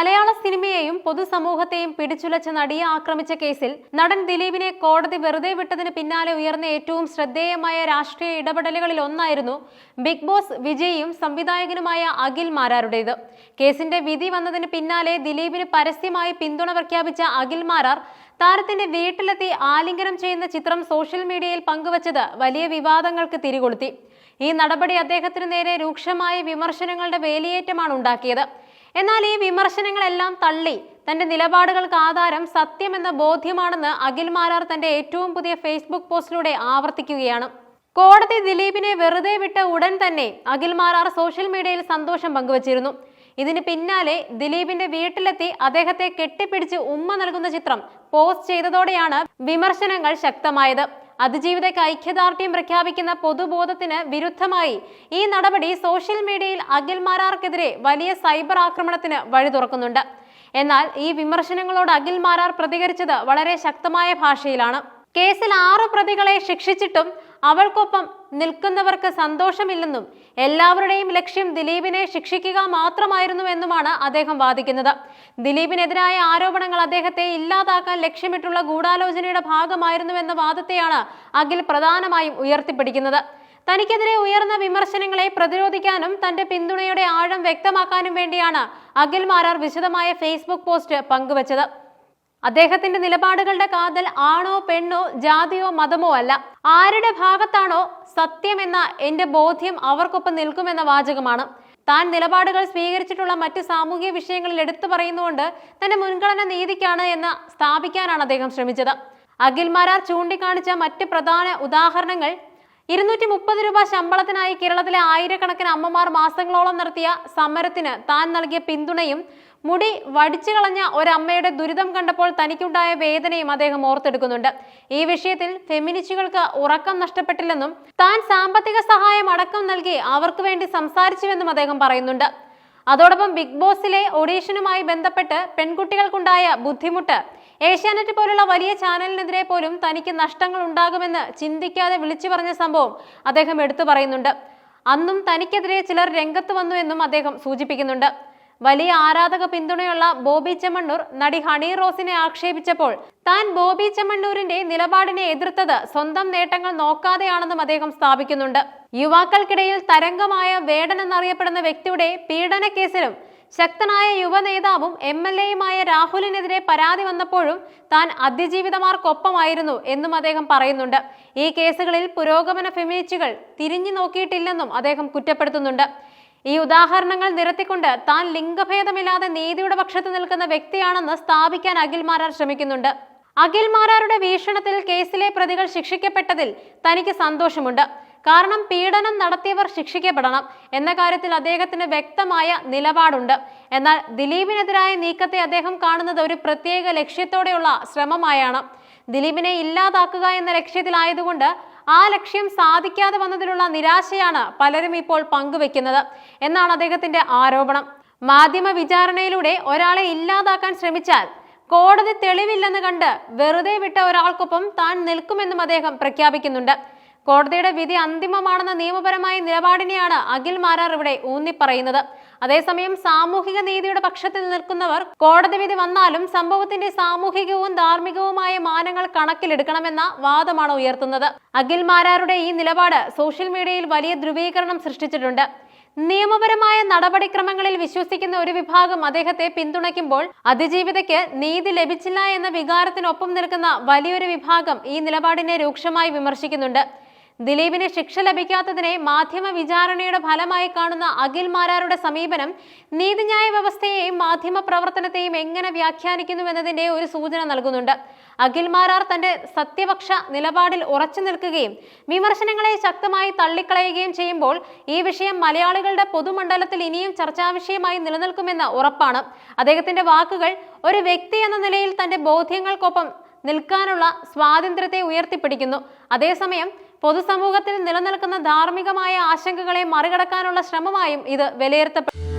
മലയാള സിനിമയെയും പൊതുസമൂഹത്തെയും പിടിച്ചുലച്ച നടിയെ ആക്രമിച്ച കേസിൽ നടൻ ദിലീപിനെ കോടതി വെറുതെ വിട്ടതിന് പിന്നാലെ ഉയർന്ന ഏറ്റവും ശ്രദ്ധേയമായ രാഷ്ട്രീയ ഇടപെടലുകളിൽ ഒന്നായിരുന്നു ബിഗ് ബോസ് വിജയിയും സംവിധായകനുമായ അഖിൽ മാരാരുടേത്. കേസിന്റെ വിധി വന്നതിന് പിന്നാലെ ദിലീപിന് പരസ്യമായി പിന്തുണ പ്രഖ്യാപിച്ച അഖിൽ മാരാർ താരത്തിന്റെ വീട്ടിലെത്തി ആലിംഗനം ചെയ്യുന്ന ചിത്രം സോഷ്യൽ മീഡിയയിൽ പങ്കുവച്ചത് വലിയ വിവാദങ്ങൾക്ക് തിരികൊളുത്തി. ഈ നടപടി അദ്ദേഹത്തിന് നേരെ രൂക്ഷമായ വിമർശനങ്ങളുടെ വേലിയേറ്റമാണ് ഉണ്ടാക്കിയത്. എന്നാൽ ഈ വിമർശനങ്ങളെല്ലാം തള്ളി. തന്റെ നിലപാടുകൾക്ക് ആധാരം സത്യമെന്ന ബോധ്യമാണെന്ന് അഖിൽ മാരാർ തന്റെ ഏറ്റവും പുതിയ ഫേസ്ബുക്ക് പോസ്റ്റിലൂടെ ആവർത്തിക്കുകയാണ്. കോടതി ദിലീപിനെ വെറുതെ വിട്ട ഉടൻ തന്നെ അഖിൽ മാരാർ സോഷ്യൽ മീഡിയയിൽ സന്തോഷം പങ്കുവച്ചിരുന്നു. ഇതിന് പിന്നാലെ ദിലീപിന്റെ വീട്ടിലെത്തി അദ്ദേഹത്തെ കെട്ടിപ്പിടിച്ച് ഉമ്മ നൽകുന്ന ചിത്രം പോസ്റ്റ് ചെയ്തതോടെയാണ് വിമർശനങ്ങൾ ശക്തമായത്. അതിജീവിതയ്ക്ക് ഐക്യദാർഢ്യം പ്രഖ്യാപിക്കുന്ന പൊതുബോധത്തിന് വിരുദ്ധമായി ഈ നടപടി സോഷ്യൽ മീഡിയയിൽ അഖിൽമാരാർക്കെതിരെ വലിയ സൈബർ ആക്രമണത്തിന് വഴി തുറക്കുന്നുണ്ട്. എന്നാൽ ഈ വിമർശനങ്ങളോട് അഖിൽമാരാർ പ്രതികരിച്ചത് വളരെ ശക്തമായ ഭാഷയിലാണ്. കേസിൽ ആറ് പ്രതികളെ ശിക്ഷിച്ചിട്ടും അവൾക്കൊപ്പം നിൽക്കുന്നവർക്ക് സന്തോഷമില്ലെന്നും എല്ലാവരുടെയും ലക്ഷ്യം ദിലീപിനെ ശിക്ഷിക്കുക മാത്രമായിരുന്നുവെന്നുമാണ് അദ്ദേഹം വാദിക്കുന്നത്. ദിലീപിനെതിരായ ആരോപണങ്ങൾ അദ്ദേഹത്തെ ഇല്ലാതാക്കാൻ ലക്ഷ്യമിട്ടുള്ള ഗൂഢാലോചനയുടെ ഭാഗമായിരുന്നുവെന്ന വാദത്തെയാണ് അഖിൽ പ്രധാനമായും ഉയർത്തിപ്പിടിക്കുന്നത്. തനിക്കെതിരെ ഉയർന്ന വിമർശനങ്ങളെ പ്രതിരോധിക്കാനും തന്റെ പിന്തുണയുടെ ആഴം വ്യക്തമാക്കാനും വേണ്ടിയാണ് അഖിൽ മാരാർ വിശദമായ ഫേസ്ബുക്ക് പോസ്റ്റ് പങ്കുവച്ചത്. അദ്ദേഹത്തിന്റെ നിലപാടുകളുടെ കാതൽ ആണോ പെണ്ണോ ജാതിയോ മതമോ അല്ല. ആരുടെ ഭാഗത്താണോ സത്യമെന്ന എന്റെ ബോധ്യം അവർക്കൊപ്പം നിൽക്കുമെന്ന വാചകമാണ്. താൻ നിലപാടുകൾ സ്വീകരിച്ചിട്ടുള്ള മറ്റ് സാമൂഹിക വിഷയങ്ങളിൽ എടുത്തു പറയുന്നുകൊണ്ട് തന്റെ മുൻഗണന നീതിക്കാണ് എന്ന് സ്ഥാപിക്കാനാണ് അദ്ദേഹം ശ്രമിച്ചത്. അഖിൽമാരാർ ചൂണ്ടിക്കാണിച്ച മറ്റ് പ്രധാന ഉദാഹരണങ്ങൾ ഇരുന്നൂറ്റി മുപ്പത് രൂപ ശമ്പളത്തിനായി കേരളത്തിലെ ആയിരക്കണക്കിന് അമ്മമാർ മാസങ്ങളോളം നടത്തിയ സമരത്തിന് താൻ നൽകിയ പിന്തുണയും മുടി വടിച്ചു കളഞ്ഞ ഒരമ്മയുടെ ദുരിതം കണ്ടപ്പോൾ തനിക്കുണ്ടായ വേദനയും അദ്ദേഹം ഓർത്തെടുക്കുന്നുണ്ട്. ഈ വിഷയത്തിൽ ഫെമിനിസ്റ്റുകൾക്ക് ഉറക്കം നഷ്ടപ്പെട്ടില്ലെന്നും താൻ സാമ്പത്തിക സഹായം അടക്കം നൽകി അവർക്ക് വേണ്ടി സംസാരിച്ചുവെന്നും അദ്ദേഹം പറയുന്നുണ്ട്. അതോടൊപ്പം ബിഗ് ബോസിലെ ഓഡീഷനുമായി ബന്ധപ്പെട്ട് പെൺകുട്ടികൾക്കുണ്ടായ ബുദ്ധിമുട്ട് ഏഷ്യാനെറ്റ് പോലുള്ള വലിയ ചാനലിനെതിരെ പോലും തനിക്ക് നഷ്ടങ്ങൾ ഉണ്ടാകുമെന്ന് ചിന്തിക്കാതെ വിളിച്ചു പറഞ്ഞ സംഭവം അദ്ദേഹം എടുത്തു പറയുന്നുണ്ട്. അന്നും തനിക്കെതിരെ ചിലർ രംഗത്ത് വന്നു എന്നും അദ്ദേഹം സൂചിപ്പിക്കുന്നുണ്ട്. വലിയ ആരാധക പിന്തുണയുള്ള ബോബി ചെമ്മണ്ണൂർ നടി ഹണി റോസിനെ ആക്ഷേപിച്ചപ്പോൾ താൻ ബോബി ചെമ്മണ്ണൂരിന്റെ നിലപാടിനെ എതിർത്തത് സ്വന്തം നേട്ടങ്ങൾ നോക്കാതെയാണെന്നും അദ്ദേഹം സ്ഥാപിക്കുന്നുണ്ട്. യുവാക്കൾക്കിടയിൽ തരംഗമായ വേടൻ എന്നറിയപ്പെടുന്ന വ്യക്തിയുടെ പീഡന കേസിലും ശക്തനായ യുവ നേതാവും എം എൽ എയുമായ രാഹുലിനെതിരെ പരാതി വന്നപ്പോഴും താൻ അതിജീവിതമാർക്കൊപ്പമായിരുന്നു എന്നും അദ്ദേഹം പറയുന്നുണ്ട്. ഈ കേസുകളിൽ പുരോഗമന ഫെമിനിസ്റ്റുകൾ തിരിഞ്ഞു നോക്കിയിട്ടില്ലെന്നും അദ്ദേഹം കുറ്റപ്പെടുത്തുന്നുണ്ട്. ഈ ഉദാഹരണങ്ങൾ നിരത്തിക്കൊണ്ട് താൻ ലിംഗഭേദമില്ലാതെ നീതിയുടെ പക്ഷത്ത് നിൽക്കുന്ന വ്യക്തിയാണെന്ന് സ്ഥാപിക്കാൻ അഖിൽ മാരാർ ശ്രമിക്കുന്നുണ്ട്. അഖിൽ മാരാരുടെ വീക്ഷണത്തിൽ കേസിലെ പ്രതികൾ ശിക്ഷിക്കപ്പെട്ടതിൽ തനിക്ക് സന്തോഷമുണ്ട്. കാരണം പീഡനം നടത്തിയവർ ശിക്ഷിക്കപ്പെടണം എന്ന കാര്യത്തിൽ അദ്ദേഹത്തിന് വ്യക്തമായ നിലപാടുണ്ട്. എന്നാൽ ദിലീപിനെതിരായ നീക്കത്തെ അദ്ദേഹം കാണുന്നത് ഒരു പ്രത്യേക ലക്ഷ്യത്തോടെയുള്ള ശ്രമമായാണ്. ദിലീപിനെ ഇല്ലാതാക്കുക എന്ന ലക്ഷ്യത്തിലായതുകൊണ്ട് ആ ലക്ഷ്യം സാധിക്കാതെ വന്നതിലുള്ള നിരാശയാണ് പലരും ഇപ്പോൾ പങ്കുവെക്കുന്നത് എന്നാണ് അദ്ദേഹത്തിന്റെ ആരോപണം. മാധ്യമ വിചാരണയിലൂടെ ഒരാളെ ഇല്ലാതാക്കാൻ ശ്രമിച്ചാൽ കോടതി തെളിവില്ലെന്ന് കണ്ട് വെറുതെ വിട്ട ഒരാൾക്കൊപ്പം താൻ നിൽക്കുമെന്നും അദ്ദേഹം പ്രഖ്യാപിക്കുന്നുണ്ട്. കോടതിയുടെ വിധി അന്തിമമാണെന്ന നിയമപരമായ നിലപാടിനെയാണ് അഖിൽ മാരാർ ഇവിടെ ഊന്നിപ്പറയുന്നത്. അതേസമയം സാമൂഹിക നീതിയുടെ പക്ഷത്തിൽ നിൽക്കുന്നവർ കോടതി വിധി വന്നാലും സംഭവത്തിന്റെ സാമൂഹികവും ധാർമ്മികവുമായ മാനങ്ങൾ കണക്കിലെടുക്കണമെന്ന വാദമാണ് ഉയർത്തുന്നത്. അഖിൽ മാരാരുടെ ഈ നിലപാട് സോഷ്യൽ മീഡിയയിൽ വലിയ ധ്രുവീകരണം സൃഷ്ടിച്ചിട്ടുണ്ട്. നിയമപരമായ നടപടിക്രമങ്ങളിൽ വിശ്വസിക്കുന്ന ഒരു വിഭാഗം അദ്ദേഹത്തെ പിന്തുണയ്ക്കുമ്പോൾ അതിജീവിതയ്ക്ക് നീതി ലഭിച്ചില്ല എന്ന വികാരത്തിനൊപ്പം നിൽക്കുന്ന വലിയൊരു വിഭാഗം ഈ നിലപാടിനെ രൂക്ഷമായി വിമർശിക്കുന്നുണ്ട്. ദിലീപിന് ശിക്ഷ ലഭിക്കാത്തതിനെ മാധ്യമ വിചാരണയുടെ ഫലമായി കാണുന്ന അഖിൽ മാരാരുടെ സമീപനം നീതിന്യായ വ്യവസ്ഥയെയും മാധ്യമ പ്രവർത്തനത്തെയും എങ്ങനെ വ്യാഖ്യാനിക്കുന്നുവെന്നതിന്റെ ഒരു സൂചന നൽകുന്നുണ്ട്. അഖിൽ മാരാർ തന്റെ സത്യപക്ഷ നിലപാടിൽ ഉറച്ചു നിൽക്കുകയും വിമർശനങ്ങളെ ശക്തമായി തള്ളിക്കളയുകയും ചെയ്യുമ്പോൾ ഈ വിഷയം മലയാളികളുടെ പൊതുമണ്ഡലത്തിൽ ഇനിയും ചർച്ചാവിഷയമായി നിലനിൽക്കുമെന്ന് ഉറപ്പാണ്. അദ്ദേഹത്തിന്റെ വാക്കുകൾ ഒരു വ്യക്തി എന്ന നിലയിൽ തന്റെ ബോധ്യങ്ങൾക്കൊപ്പം നിൽക്കാനുള്ള സ്വാതന്ത്ര്യത്തെ ഉയർത്തിപ്പിടിക്കുന്നു. അതേസമയം പൊതുസമൂഹത്തിൽ നിലനിൽക്കുന്ന ധാർമ്മികമായ ആശങ്കകളെ മറികടക്കാനുള്ള ശ്രമമായും ഇത് വിലയിരുത്തപ്പെടും